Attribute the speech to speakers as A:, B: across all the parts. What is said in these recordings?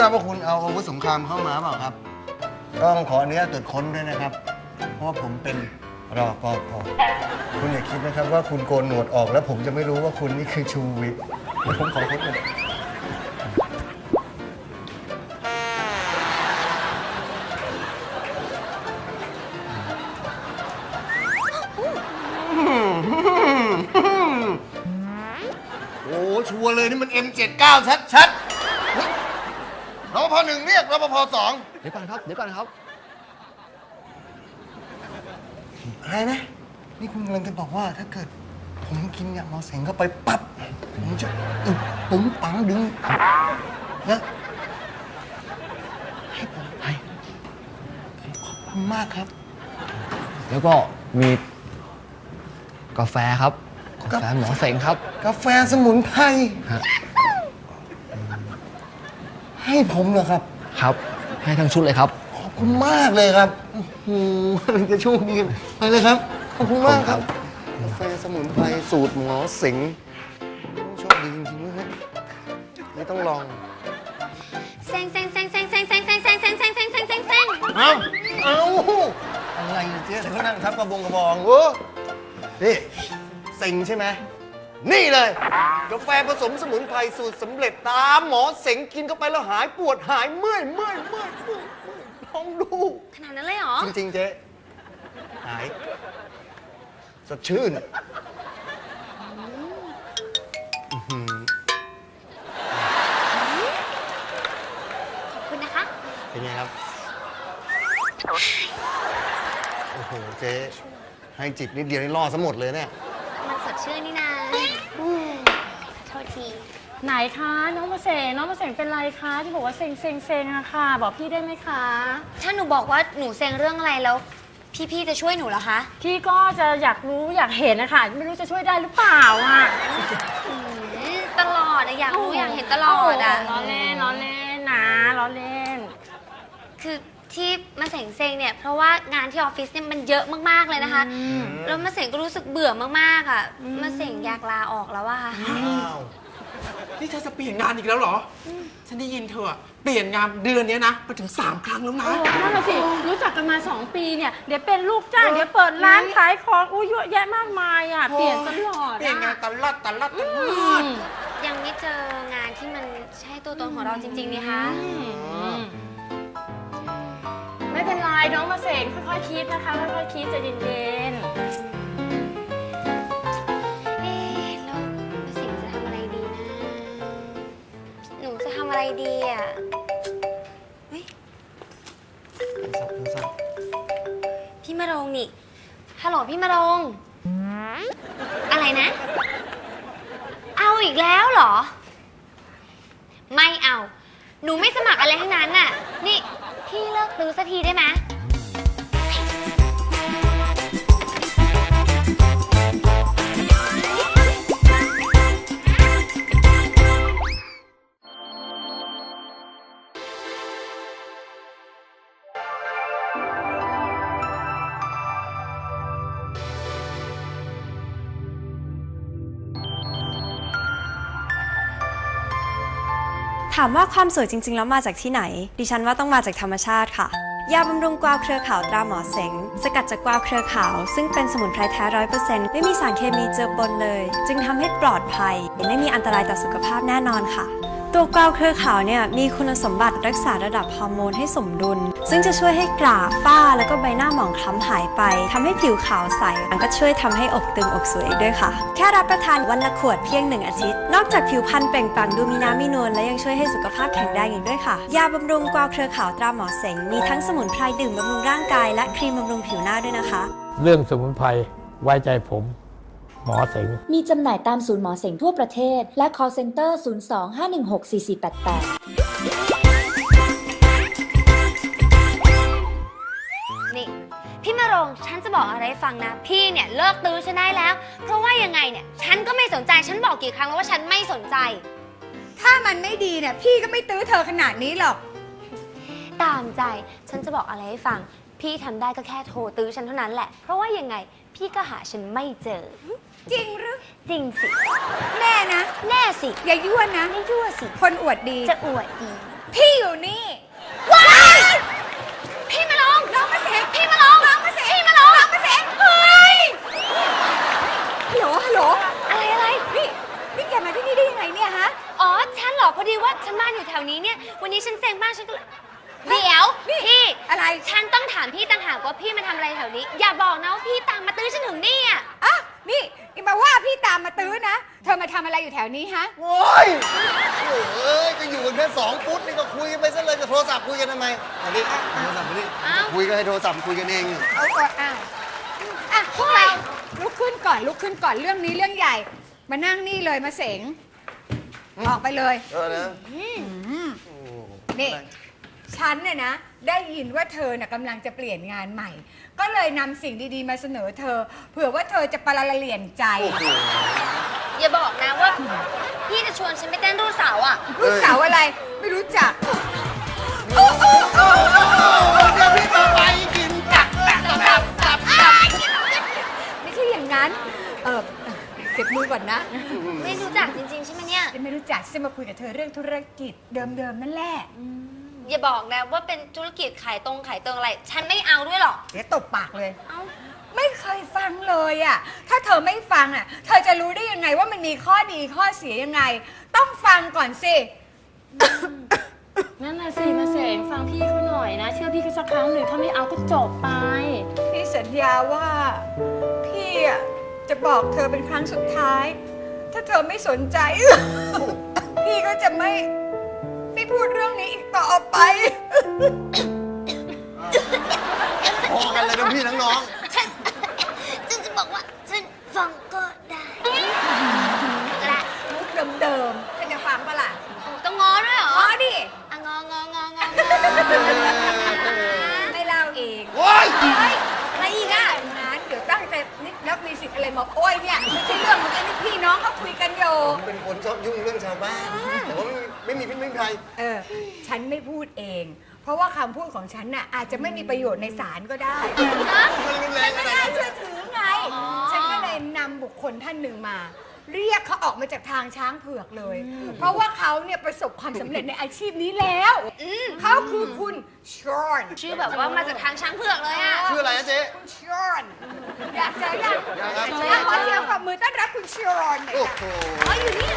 A: ทราบว่าคุณเอาอาวุธสงครามเข้ามาเปล่าครับ ต้องขออนุญาตตรวจค้นด้วยนะครับ เพราะว่าผมเป็นรอปภคุณอย่าคิดนะครับว่าคุณโกนหนวดออกแล้วผมจะไม่รู้ว่าคุณนี่คือชูวิทย์เดี๋ยวผมขอค้นหน่อยโอ้ชัวร์เลยนี่มัน M79 ชัดๆร ปภหนึ่งเรียกรปภสอง
B: เดี๋ยวก่อนครับ เดี๋ยวก่อนครับ
A: อะไรนะ นี่คุณกำลังจะบอกว่าถ้าเกิด ผมกินยาหมอเสงเข้าไปปั๊บ ผมจะอึดปุ้งปังดึงแล้วให้ผมไปขอบคุณมากครับ
B: แล้วก็มีกาแฟครับ กาแฟหมอเสงครับ
A: กาแฟสมุนไพร
B: ฮะ
A: ให้ผมเหรอครับ
B: ครับ ให้ทั้งชุดเลยครับ
A: ขอบคุณมากเลยครับโอ้โหมันจะโชคดีไปเลยครับ ขอบคุณมากครับกาแฟสมุนไพรสูตรหมอสิงห์โชคดีจริงๆเลยไม่ต้องลอง
C: เซ็งเซ็งเซ็งเซ็งเซ็งเซ็งเซ็งเซ็งเซ็งเซ็งเซ็งเซ็งเซ็งเซ็ง
A: เอาเอาอะไรเนี่ยเจ๊แต่ก็นั่งทับกระบงกระบองโอ้นี่เซ็งใช่ไหม นี่เลยกาแฟผสมสมุนไพรสูตรสำเร็จตามหมอเสงกินเข้าไปแล้วหายปวดหายเมื่อยเมื่อยเมื่อยเมื่อยเมื่อยลองดู
C: ขนาดนั้นเลยเหรอ
A: จริง ๆ เจ๊ หาย สดชื่นอื้อหือ
C: ขอบคุณนะคะ
A: เป็นไงครับ โอ้โห เจ๊ ให้จิบนิดเดียวนี่ล่อซะหมดเลยเนี่ย
C: มันสด ชื่นนี่นาโทษที
D: ไหนคะน้องมาเสงน้องมาเสงเป็นไรคะที่บอกว่าเซ็งเซ็งเซ็งอะค่ะ บอกพี่ได้ไหมคะ
C: ถ้าหนูบอกว่าหนูเซ็งเรื่องอะไรแล้ว พี่ๆจะช่วยหนูเหรอคะ
D: พี่ก็จะอยากรู้อยากเห็นนะคะไม่รู้จะช่วยได้หรือเปล่าอะ
C: อืมตลอดอะอยากรู้อยากเห็นตลอดอะ
D: ล้อเล่นล้อเล่นนะล้อเล่น
C: คือ ที่มาเสงเซ็งเนี่ยเพราะว่างานที่ออฟฟิศเนี่ยมันเยอะมากๆเลยนะคะแล้วมาเสงก็รู้สึกเบื่อมากๆอะมาเสงอยากลาออกแล้วอะค่ะ
A: อ้าว
E: นี่เธอจะเปลี่ยนงานอีกแล้วเหรอ ฉันได้ยินเธออะเปลี่ยนงานเดือนเนี้ยนะมาถึง 3 ครั้งแล้วนะ
D: โอ้นั่นน่ะสิ รู้จักกันมา 2 ปีเนี่ย เดี๋ยวเป็นลูกจ้าง เดี๋ยวเปิดร้านขายของอู้เยอะแยะมากมายอะ เปลี่ยนตลอด
E: เปลี่ยนงาน
D: อะ
E: ตลอดตลอดตล
D: อื
E: อด
D: ม
C: ยังไม่เจองานที่มันใช่ตัวตนของเราจริงๆนี่คะ
D: อืม ไม่เป็นไรน้องมาเสงค่อยๆคิดนะคะค่อยๆคิดใจะเย็น
C: เอ๊ะแล้วมาสิงจะทำอะไรดีนะ หนูจะทำอะไรดีอะเฮ้ยพี่มารงนี่ ฮัลโหลพี่มารง อะไรนะ เอาอีกแล้วเหรอ ไม่เอา หนูไม่สมัครอะไรทั้งนั้นน่ะ นี่ พี่เลิกตื้อสักทีได้ไหมา
F: มว่าความสวยจริง ๆ แล้วมาจากที่ไหน ดิฉันว่าต้องมาจากธรรมชาติค่ะ ยาบำรุงกวาวเครือขาวตราหมอเสง สกัดจากกวาวเครือขาว ซึ่งเป็นสมุนไพรแท้ร้อยเปอร์เซ็นต์ไม่มีสารเคมีเจือปนเลย จึงทำให้ปลอดภัย ไม่มีอันตรายต่อสุขภาพแน่นอนค่ะ ตัวกวาวเครือขาวเนี่ยมีคุณสมบัติรักษาระดับฮอร์โมนให้สมดุล ซึ่งจะช่วยให้กราฝ้าแล้วก็ใบหน้าหมองคล้ำหายไปทำให้ผิวขาวใสมันก็ช่วยทำให้อกตึงอกสวยด้วยค่ะ แค่รับประทานวันละขวดเพียงหนึ่งอาทิตย์ นอกจากผิวพรรณเปล่งปลั่งดูมีน้ำมีนวลและยังช่วยให้สุขภาพแข็งแรงอีกด้วยค่ะ ยาบำรุงกวาวเครือขาวตราหมอเสงมีทั้งสมุนไพรดื่มบำรุงร่างกายและครีมบำรุงผิวหน้าด้วยนะคะ
G: เรื่องสมุนไพรไว้ใจผม หมอเสง
H: มีจำหน่ายตามศูนย์หมอเสงทั่วประเทศ และ call center 02-516-4488
C: นี่ พี่มารงฉันจะบอกอะไรให้ฟังนะ พี่เนี่ยเลิกตื้อฉันได้แล้ว เพราะว่ายังไงเนี่ย ฉันก็ไม่สนใจฉันบอกกี่ครั้งแล้วว่าฉันไม่สนใจ
I: ถ้ามันไม่ดีเนี่ยพี่ก็ไม่ตื้อเธอขนาดนี้หรอก
C: ตามใจฉันจะบอกอะไรให้ฟัง พี่ทำได้ก็แค่โทรตื้อฉันเท่านั้นแหละ เพราะว่ายังไงพี่ก็หาฉันไม่เจอ
I: จริงหรือ
C: จริงสิ
I: แน่นะ
C: แน่สิ
I: อย่ายั่วนะ
C: ไม่ยั่วสิ
I: คนอวดดี
C: จะอวดดี
I: พี่อยู่นี่
C: ว้ายพี่มาลง
I: น้องมาเสง
C: พี่มาลง
I: น้องมาเสง
C: พี่มาลง
I: น้องมาเสงเฮ้ยฮัลโหลฮัลโหล
C: อะไรอะไร
I: นี่นี่แกมาที่นี่ได้ยังไงเนี่ยฮะ
C: อ๋อฉันเหรอพอดีว่าฉันบ้านอยู่แถวนี้เนี่ย วันนี้ฉันเซ็งมากฉันก็เลยเดี๋ยว
I: นี่
C: พี่
I: อะไร
C: ฉันต้องถามพี่ต่างหากว่าพี่มาทำอะไรแถวนี้ อย่าบอกนะว่าพี่ตามมาตื้อฉันถึงนี่อะ
I: อะนี่อย่ามาว่าพี่ตามมาตื้อนะ เธอมาทำอะไรอยู่แถวนี้ฮะ
A: โอ้ยโอ้ยก็อยู่กันแค่สองฟุตนี่ก็คุยกันไปซะเลยจะโทรศัพท์คุยกันทำไมมาดิโทรศัพท์มาดิ
C: อ้าว
A: คุยกันให้โทรศัพท์คุยกันเอง
I: เอาก่อนอ้าวอะพวกเราลุกขึ้นก่อนลุกขึ้นก่อนเรื่องนี้เรื่องใหญ่ มานั่งนี่เลยมาเสงออกไปเลย
A: เออนะ
I: นี่ ฉันเนี่ยนะ ได้ยินว่าเธอน่ะกำลังจะเปลี่ยนงานใหม่ ก็เลยนำสิ่งดีๆมาเสนอเธอ เผื่อว่าเธอจะปละละเลียนใจ
A: โอ้โห
C: อย่าบอกนะว่า พี่จะชวนฉันไปเต้นรูดเสาอะ
I: ลูกสาวอะไรไม่รู้จัก
A: เดี๋ยวพี่จะไปกินตับตับตับตับตับ
I: ไม่ใช่อย่างนั้น เออเก็บมือก่อนนะ
C: ไม่รู้จักจริงๆใช่ไหมเนี่ย
I: ไม่รู้จักฉันจะมาคุยกับเธอเรื่องธุรกิจเดิมๆนั่นแหละ
C: อย่าบอกนะว่าเป็นธุรกิจขายตรงขายตรงอะไร ฉันไม่เอาด้วยหรอก
I: เดี๋ยวตบปากเลย
C: เอ้า
I: ไม่เคยฟังเลยอะ ถ้าเธอไม่ฟังอะ เธอจะรู้ได้ยังไงว่ามันมีข้อดีข้อเสียยังไง ต้องฟังก่อนสิ
D: นั่นน่ะสิมาเสงฟังพี่เขาหน่อยนะ เชื่อพี่เขาสักครั้งหนึ่งถ้าไม่เอาก็จบไป
I: พี่สัญญาว่า พี่อะจะบอกเธอเป็นครั้งสุดท้าย ถ้าเธอไม่สนใจ พี่ก็จะไม่ ไม่พูดเรื่องนี้อีกต่อไป
A: พอกันเลยทั้งพี่ทั้งน้อง
C: ฉัน ฉันจะบอกว่าฉันฟังก็ได้และ
I: มุกเดิมๆเธอจะฟังปะล่ะ
C: โอ้ต้องง้อด้วยเหรอ
I: อ๋อดิ
C: อะงององององอ
I: ไม่เล่าเอง
A: โอ้ย
I: เฮ้ยอะไรอีกอะงั้นเดี๋ยวตั้งใจนิดแล้วมีสิทธิ์อะไรมาโอ้ยเนี่ยไม่ใช่เรื่องของอันนี้พี่น้องเขาคุยกันอยู่
A: ผมเป็นคนชอบยุ่งเรื่องชาวบ้าน แต่ว่าไม่ มีไม่มีพิษไม่มีภัย
I: เออ ฉันไม่พูดเอง เพราะว่าคำพูดของฉันน่ะอาจจะไม่มีประโยชน์ในศาลก็ได้
A: มันรุนแรง
I: ไม่
A: ขนาด
I: น่า
A: นั้น
I: เชื่อถือไง ฉันก็เลยนำบุคคลท่านหนึ่งมา เรียกเขาออกมาจากทางช้างเผือกเลย เพราะว่าเขาเนี่ยประสบความสำเร็จในอาชีพนี้แล้วเขาคือคุณชอน
C: ชื่อแบบว่ามาจากทางช้างเผือกเลยอะ
A: ชื่ออะไรนะเจ๊
I: คุณชอนอยากเจอยัง
A: อยากครับ
I: อะขอเสียงปรบมือต้อนรับคุณชอนหน่อย
A: โอ้
I: ค่ะ
A: โห
I: อ๋ออยู่นี่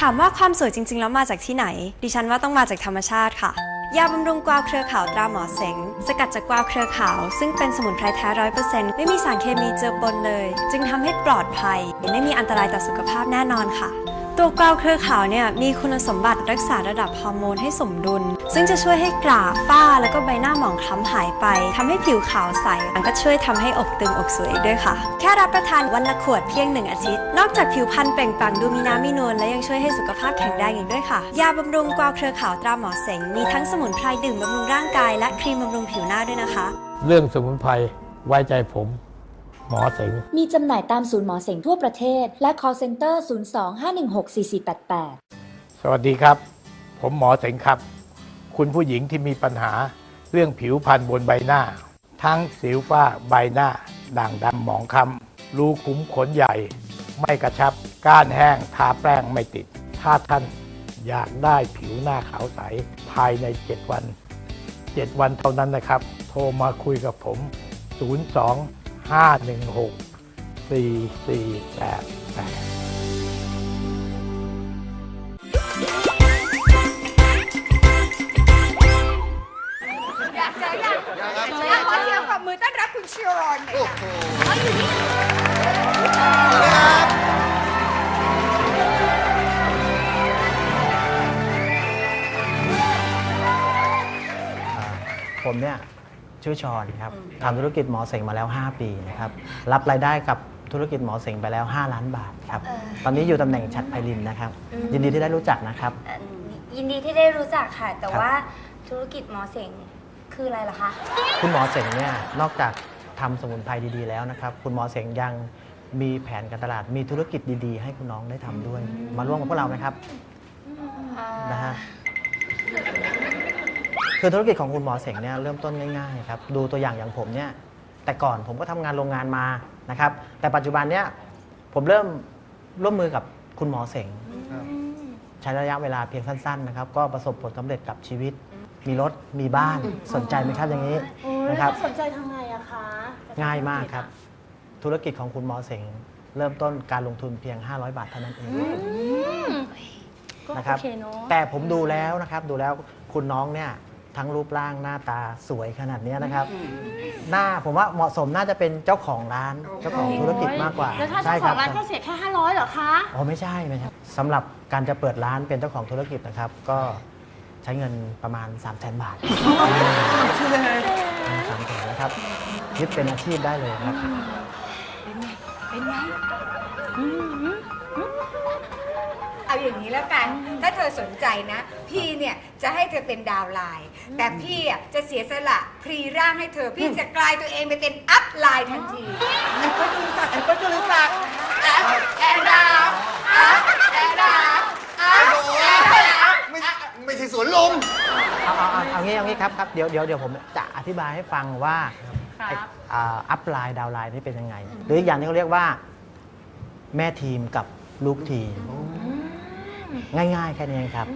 F: ถามว่าความสวยจริง ๆ แล้วมาจากที่ไหน ดิฉันว่าต้องมาจากธรรมชาติค่ะ ยาบำรุงกวาวเครือขาวตราหมอเสง สกัดจากกวาวเครือขาว ซึ่งเป็นสมุนไพรแท้ร้อยเปอร์เซ็นต์ไม่มีสารเคมีเจือปนเลย จึงทำให้ปลอดภัย ไม่มีอันตรายต่อสุขภาพแน่นอนค่ะ ตัวกวาวเครือขาวเนี่ยมีคุณสมบัติรักษาระดับฮอร์โมนให้สมดุล ซึ่งจะช่วยให้กราฝ้าแล้วก็ใบหน้าหมองคล้ำหายไปทำให้ผิวขาวใสมันก็ช่วยทำให้อกตึงอกสวยด้วยค่ะ แค่รับประทานวันละขวดเพียงหนึ่งอาทิตย์ นอกจากผิวพรรณเปล่งปลั่งดูมีน้ำมีนวลและยังช่วยให้สุขภาพแข็งแรงอีกด้วยค่ะ ยาบำรุงกวาวเครือขาวตราหมอเสงมีทั้งสมุนไพรดื่มบำรุงร่างกายและครีมบำรุงผิวหน้าด้วยนะคะ
G: เรื่องสมุนไพรไว้ใจผม หมอเสง
H: มีจำหน่ายตามศูนย์หมอเสงทั่วประเทศ และ call center 02-516-4488
G: สวัสดีครับ ผมหมอเสงครับ คุณผู้หญิงที่มีปัญหาเรื่องผิวพรรณบนใบหน้า ทั้งสิวฝ้าใบหน้า ด่างดำหมองคล้ำรูขุมขนใหญ่ ไม่กระชับ ก้านแห้ง ทาแป้งไม่ติด ถ้าท่านอยากได้ผิวหน้าขาวใส ภายใน 7 วัน 7 วันเท่านั้นนะครับ โทรมาคุยกับผม 02 516 4488
I: อยากเจอยัง
A: อยากครับ
I: อะขอเสียงปรบมือต้อนรับคุณชอนหน่อย
A: โอ้
I: ค่ะอ๋ออยู่นี่
J: ผมเนี่ย ชื่อชอนครับทำธุรกิจหมอเสงมาแล้ว 5 ปีนะครับรับรายได้กับธุรกิจหมอเสงไปแล้ว 5 ล้านบาทครับตอนนี้อยู่ตำแหน่งชัดไพลินนะครับยินดีที่ได้รู้จักนะครับ
C: เอ่อยินดีที่ได้รู้จักค่ะ แต่
J: ครับ
C: ว่าธุรกิจหมอเสงคืออะไรล่ะคะ
J: คุณหมอเสงเนี่ยนอกจากทำสมุนไพรดีๆแล้วนะครับ คุณหมอเสงยังมีแผนการตลาดมีธุรกิจดีๆ ให้คุณน้องได้ทำด้วย มาร่วมกับพวกเรานะครับนะฮะ คือธุรกิจของคุณหมอเสงเนี่ยเริ่มต้นง่ายๆครับดูตัวอย่างอย่างผมเนี่ยแต่ก่อนผมก็ทำงานโรงงานมานะครับ แต่ปัจจุบันเนี่ยผมเริ่มร่วมมือกับคุณหมอเสงใช้ระยะเวลาเพียงสั้นๆนะครับก็ประสบผลสำเร็จกับชีวิต มีรถมีบ้านสนใจไหมครับอย่างนี้
D: โอ้ย
J: นะครับ
D: สนใจทำไงอะคะ
J: ง่ายมากครับ ธุรกิจของคุณหมอเสงเริ่มต้นการลงทุนเพียง 500 บาทเท่านั้นเอง
D: ก็
J: นะครับ
D: โอเคเนาะ
J: แต่ผมดูแล้วนะครับดูแล้วคุณน้องเนี่ย ทั้งรูปร่างหน้าตาสวยขนาดเนี้ยนะครับ หน้าผมว่าเหมาะสมน่าจะเป็นเจ้าของร้านเจ้าของธุรกิจมากกว่า
D: แล้วถ้า
J: ใช่
D: เจ้า
J: ค
D: ขอ
J: รั
D: งร้านก็เสียแค่ 500เหรอคะ
J: อ๋อไม่ใช่ไม่ใช่สำหรับการจะเปิดร้านเป็นเจ้าของธุรกิจนะครับ ก็ใช้เงินประมาณ 3 0 0 0 0 0 บาทสามแสนนะครับยึดเป็นอาชีพได้เลยครับ
I: เป็นไงเอาอย่างนี้แล้วกัน ถ้าเธอสนใจนะ พี่เนี่ยจะให้เธอเป็นดาวไลน์ แต่พี่อะจะเสียสละพรีร่างให้เธอ พี่จะกลายตัวเองไปเป็นอัพไลน์ทันทีไอ้เปิ้ลจุลศักดิ์ไอ้เปิ้ลจุลศักดิ์แอนดาวแอนดาวแอนดาว
A: ไม่ไม่ใช่สวนลม
J: เอาเอาเอาเอางี้เอางี้ครับครับเดี๋ยวเดี๋ยวเดี๋ยวผมจะอธิบายให้ฟังว่าไอ้อ่าอัพไลน์ดาวไลน์นี่เป็นยังไง หรืออีกอย่างที่เขาเรียกว่า แม่ทีมกับลูกทีม ง่าย ๆ แค่นี้เองครับ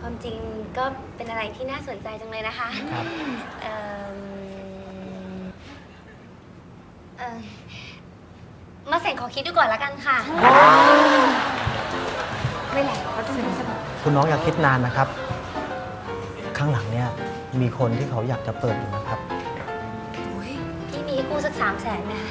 C: ความจริงก็เป็นอะไรที่น่าสนใจจังเลยนะคะ
J: ครับ
C: เอิ่มเอิ่มมาเสงขอคิดดูก่อนละกันค่ะ
I: ไม่ไหนเขาต้องสนุก
J: คุณน้องอย่าคิดนานนะครับ ข้างหลังเนี่ยมีคนที่เขาอยากจะเปิดอยู่นะครับ
C: พี่มีให้กู้สักสามแสนไหมคะ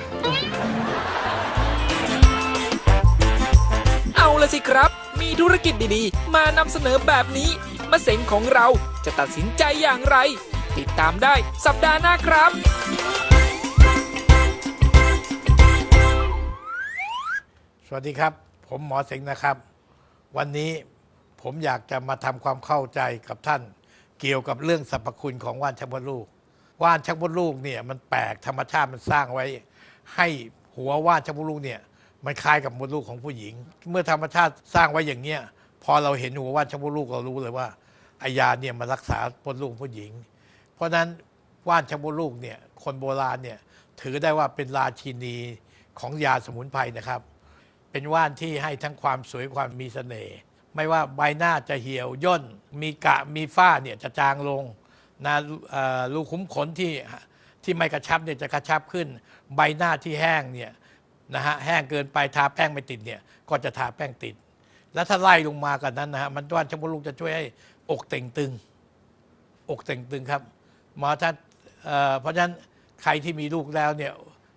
K: เอาละสิครับมี ธุรกิจดีๆ มานำเสนอแบบนี้มะเสงของเราจะตัดสินใจอย่างไร ติดตามได้สัปดาห์หน้าครับ
G: สวัสดีครับ ผมหมอเสงนะครับ วันนี้ผมอยากจะมาทำความเข้าใจกับท่าน เกี่ยวกับเรื่องสรรพคุณของว่านชักมดลูก ว่านชักมดลูกเนี่ยมันแปลกธรรมชาติมันสร้างไว้ ให้หัวว่านชักมดลูกเนี่ย มันคล้ายกับมดลูกของผู้หญิง เมื่อธรรมชาติสร้างไว้อย่างเนี้ยพอเราเห็นหัวว่านชักมดลูกเรารู้เลยว่าไอยาเนี่ยมันรักษามดลูกผู้หญิง เพราะฉะนั้นว่านชักมดลูกเนี่ยคนโบราณเนี่ยถือได้ว่าเป็นราชินีของยาสมุนไพรนะครับ เป็นว่านที่ให้ทั้งความสวยความมีเสน่ห์ไม่ว่าใบหน้าจะเหี่ยวย่น มีกะมีฝ้าเนี่ยจะจางลงนะรูขุมขนที่ที่ไม่กระชับเนี่ยจะกระชับขึ้น ใบหน้าที่แห้งเนี่ย นะฮะแห้งเกินไปทาแป้งไม่ติดเนี่ยก็จะทาแป้งติด แล้วถ้าไล่ลงมากันนั้นนะฮะมันว่านชมพูลูกจะช่วยให้อกเต่งตึง อกเต่งตึงครับหมอท่านเเพราะฉะนั้นใครที่มีลูกแล้วเนี่ย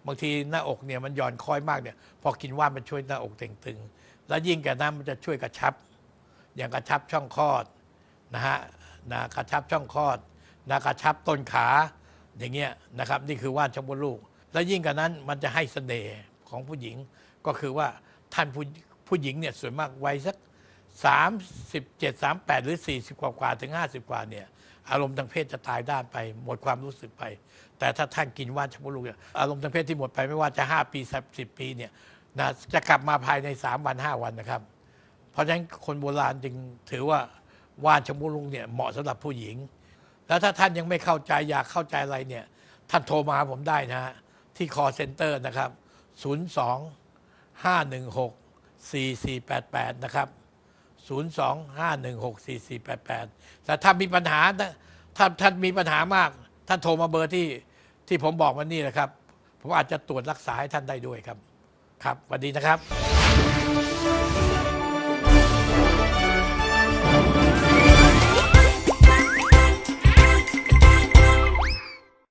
G: บางทีหน้าอกเนี่ยมันหย่อนคล้อยมากเนี่ยพอกินว่านมันช่วยหน้าอกเต่งตึง แล้วยิ่งกว่านั้นมันจะช่วยกระชับ อย่างกระชับช่องคลอดนะฮะนะกระชับช่องคลอดนะกระชับต้นขาอย่างเงี้ยนะครับ นี่คือว่านชมพูลูก แล้วยิ่งกว่านั้นมันจะให้เสน่ห์ ของผู้หญิง ก็คือว่าท่านผู้ผู้หญิงเนี่ยส่วนมากวัยสัก 37 38 หรือ 40 กว่ากว่าถึง 50 กว่าเนี่ยอารมณ์ทางเพศจะตายด้านไปหมดความรู้สึกไป แต่ถ้าท่านกินว่านชมลูกเนี่ยอารมณ์ทางเพศที่หมดไปไม่ว่าจะ 5 ปี 10 ปีเนี่ยนะจะกลับมาภายใน 3 วัน 5 วันนะครับ เพราะฉะนั้นคนโบราณจึงถือว่าว่านชะมลูกเนี่ยเหมาะสำหรับผู้หญิง แล้วถ้าท่านยังไม่เข้าใจอยากเข้าใจอะไรเนี่ยท่านโทรมาผมได้นะฮะที่ call center นะครับ 02 516 4488 นะครับ 02-516-4488 แต่ถ้ามีปัญหาถ้าท่านมีปัญหามาก ท่านโทรมาเบอร์ที่ที่ผมบอกมานี่แหละครับ ผมอาจจะตรวจรักษาให้ท่านได้ด้วยครับ ครับสวัสดีนะครับ